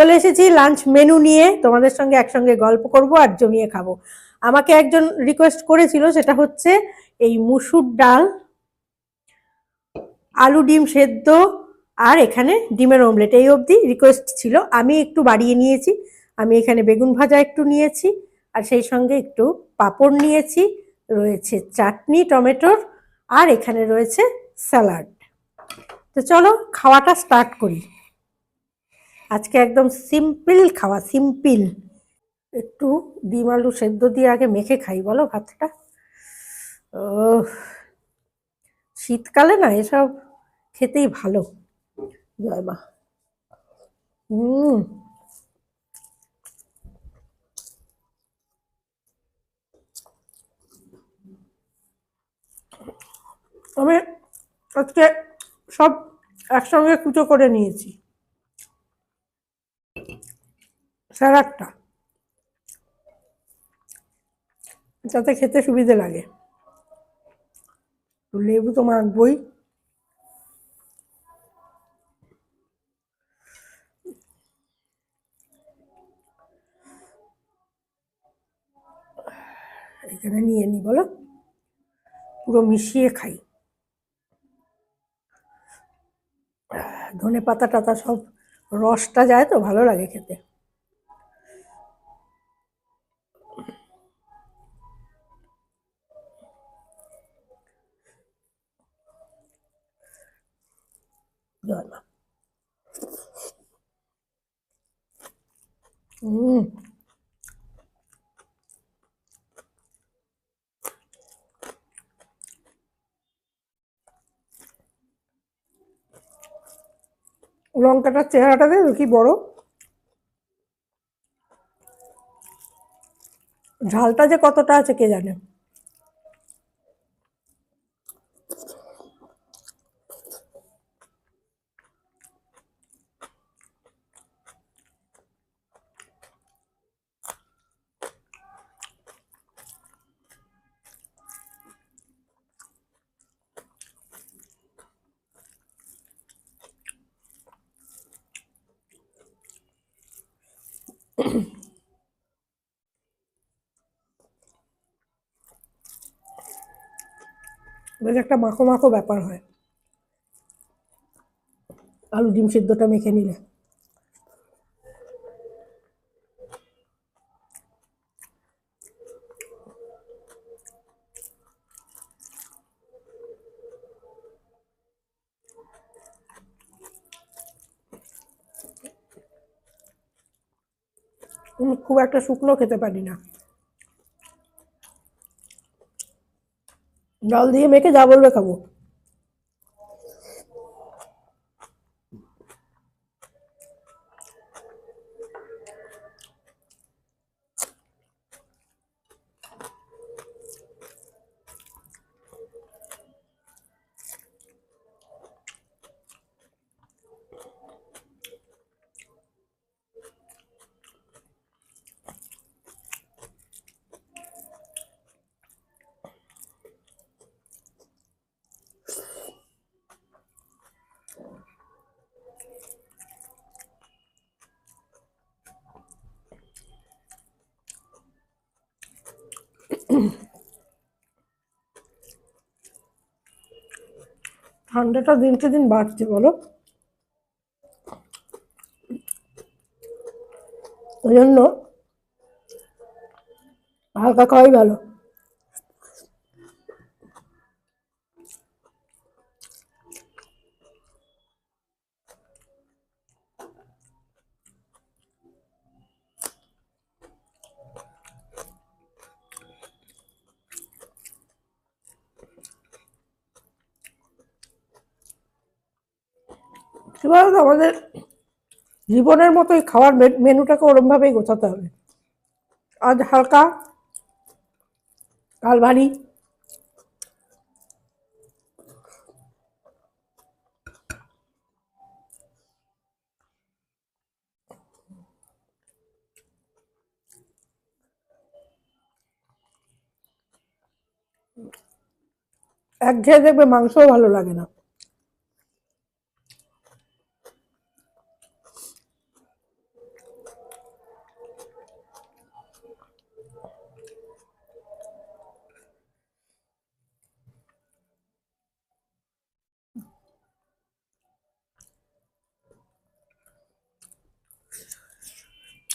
চলে এসেছি lunch menu নিয়ে। তোমাদের সঙ্গে একসঙ্গে গল্প করব আর জমিয়ে খাব। আমাকে একজন রিকোয়েস্ট করেছিল, সেটা হচ্ছে এই মুসুর ডাল, আলু ডিম সেদ্ধ আর এখানে ডিমের অমলেট এই অবধি রিকোয়েস্ট ছিল। আমি একটু বাড়িয়ে নিয়েছি। আমি এখানে বেগুন ভাজা একটু নিয়েছি আর সেই সঙ্গে একটু পাঁপড় নিয়েছি, রয়েছে চাটনি, টমেটোর আর এখানে রয়েছে স্যালাড। তো চলো, খাওয়াটা স্টার্ট করি। আজকে একদম সিম্পল খাওয়া, সিম্পল। একটু ডিম আলু সেদ্ধ দিয়ে আগে মেখে খাই, বলো ভাতটা? ও শীতকালে না এসব খেতেই ভালো। জয় মা। হুম আমি আজকে সব একসঙ্গে কুচো করে নিয়েছি। স্যালাডটা যাতে খেতে সুবিধে লাগে। লেবু তো মাখবই। এখানে নিয়ে নি, বলো? পুরো মিশিয়ে খাই। ধনে পাতা টাতা সব রসটা যায় তো, ভালো লাগে খেতে। মা হুম লঙ্কাটার চেহারাটা দেখো কি বড়? ঝালটা যে কতটা আছে কে জানে? বেশ একটা মাখো মাখো ব্যাপার হয়। আলু ডিম সেদ্ধটা মেখে নিলে আমি খুব একটা শুকনো খেতে পারি না। জল দিয়ে মেখে যা বলবে খাব। ঠান্ডাটা দিনকে দিন বাড়ছে বলো। ওই জন্য হালকা খাওয়াই ভালো। বলতো আমাদের জীবনের মতোই খাওয়ার মেনুটাকে ওরমভাবেই গোছাতে হবে। আজ হালকা কাল ভারী একঘেয়ে দেখবে মাংসও ভালো লাগে না।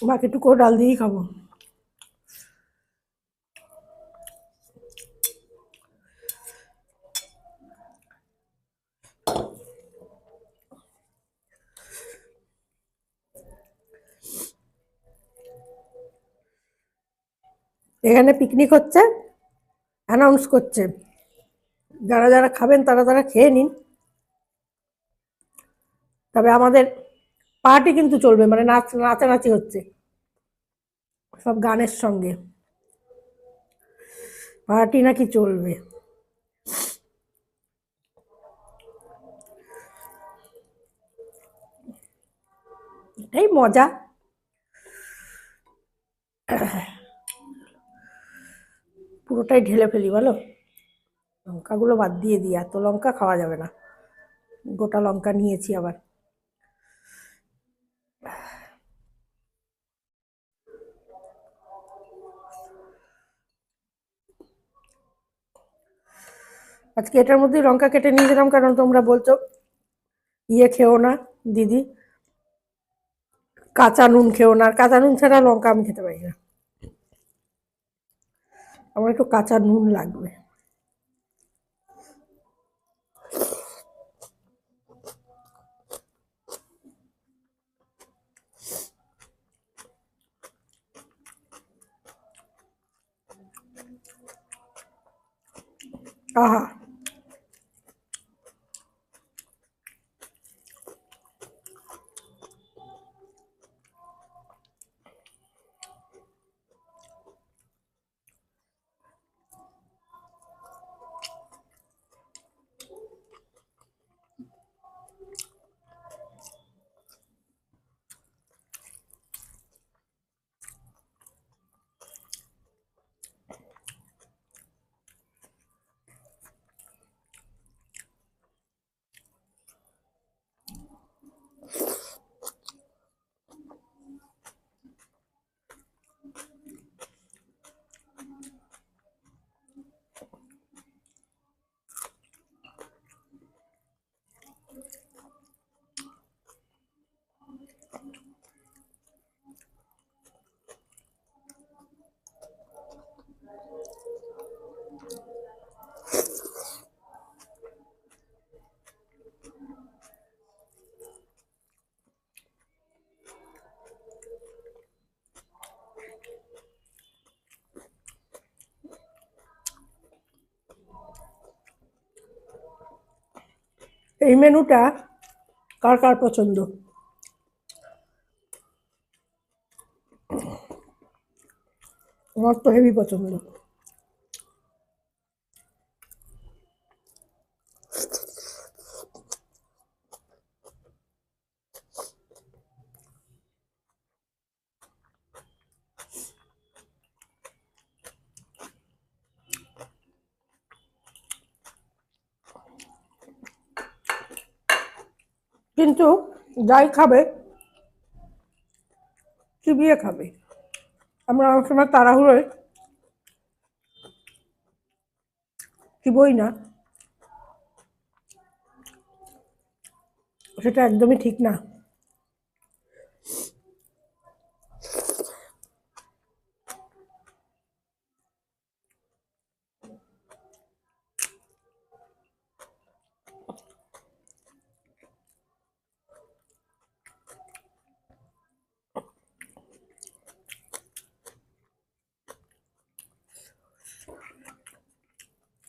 বাকিটুকু ডাল দিয়েই খাব। এখানে পিকনিক হচ্ছে অ্যানাউন্স করছে। যারা যারা খাবেন তারা তারা খেয়ে নিন। তবে আমাদের পার্টি কিন্তু চলবে মানে নাচ নাচানাচি হচ্ছে। সব গানের সঙ্গে। পার্টি নাকি চলবে? এটাই মজা। পুরোটাই ঢেলে ফেলি, বলো? লঙ্কাগুলো বাদ দিয়ে দিই, এত লঙ্কা খাওয়া যাবে না। গোটা লঙ্কা নিয়েছি আবার। আজকে এটার মধ্যেই লঙ্কা কেটে নিয়ে গেলাম, কারণ তোমরা বলছো ইয়ে খেও না, দিদি। কাঁচা নুন খেও না, আর কাঁচা নুন ছাড়া লঙ্কা আমি খেতে পারি না। আমার একটু কাঁচা নুন লাগবে। আহা। এই মেনুটা কার কার পছন্দ? আমার তো হেভি পছন্দ। কিন্তু যাই খাবে, চিবিয়ে খাবে। আমরা অনেক সময় তাড়াহুড়োয় চিবই না। সেটা একদমই ঠিক না।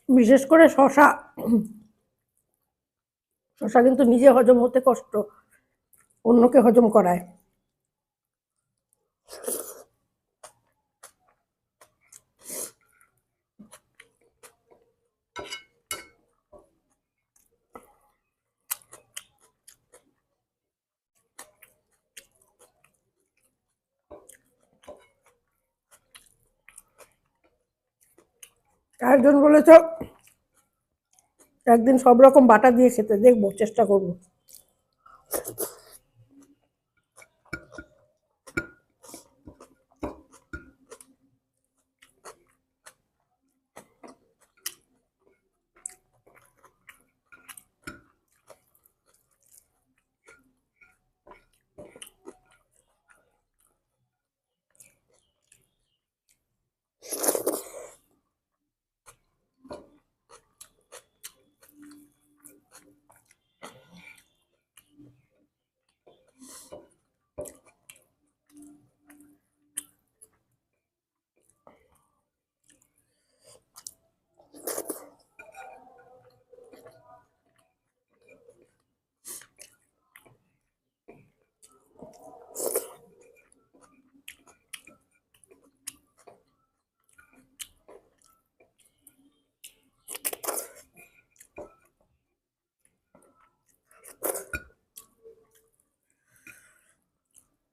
বিশেষ করে শশা। শশা কিন্তু নিজে হজম হতে কষ্ট অন্যকে হজম করায়। একজন বলেছ একদিন সব রকম বাটা দিয়ে খেতে দেখব চেষ্টা করব।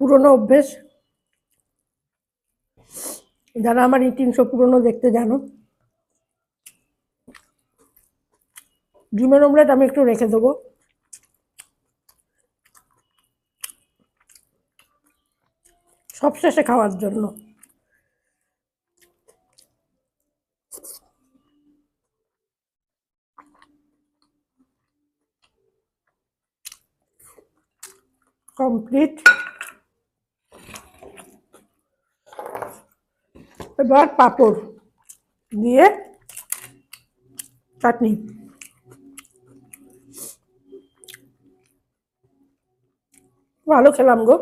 পুরনো অভ্যেস। যারা আমার এই তিনশো পুরনো দেখতে জানো। ডিমের অমলেট আমি একটু রেখে দেবো। সবশেষে খাওয়ার জন্য। কমপ্লিট। এবার পাঁপড় দিয়ে চাটনি। ভালো খেলাম গো।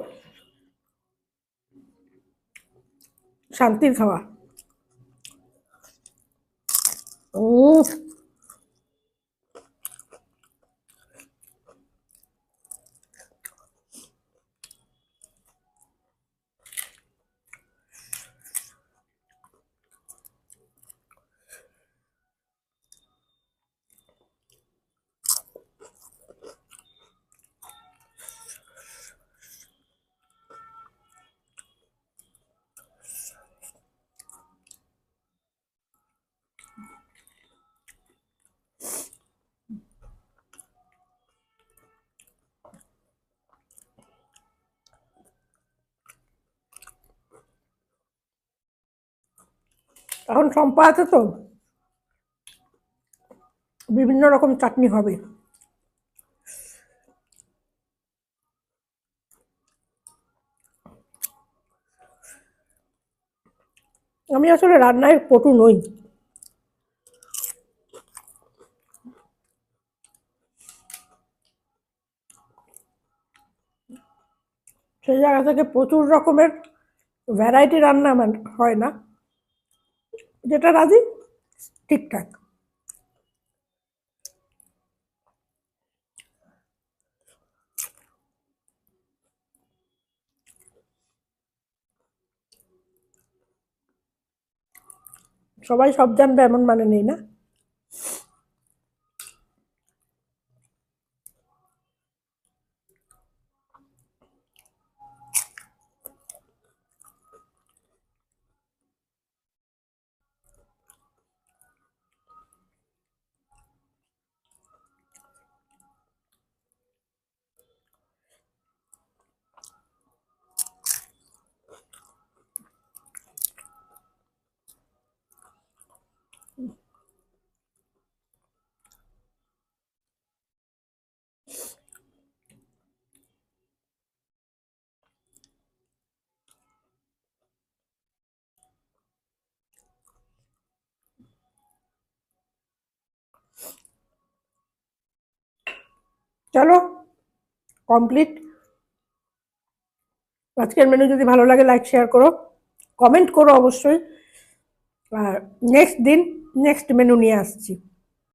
শান্তির খাওয়া। উম, এখন সম্পা আছে তো, বিভিন্ন রকম চাটনি হবে। আমি আসলে রান্নায় পটু নই। সেই জায়গা থেকে প্রচুর রকমের ভ্যারাইটি রান্না হয় না। যেটা রাজি ঠিকঠাক। সবাই সব জানবে এমন মানে নেই না? চলো কমপ্লিট আজকের মেনু যদি ভালো লাগে লাইক শেয়ার করো কমেন্ট করো অবশ্যই। আর নেক্সট দিন নেক্সট মেনু নিয়ে আসছি।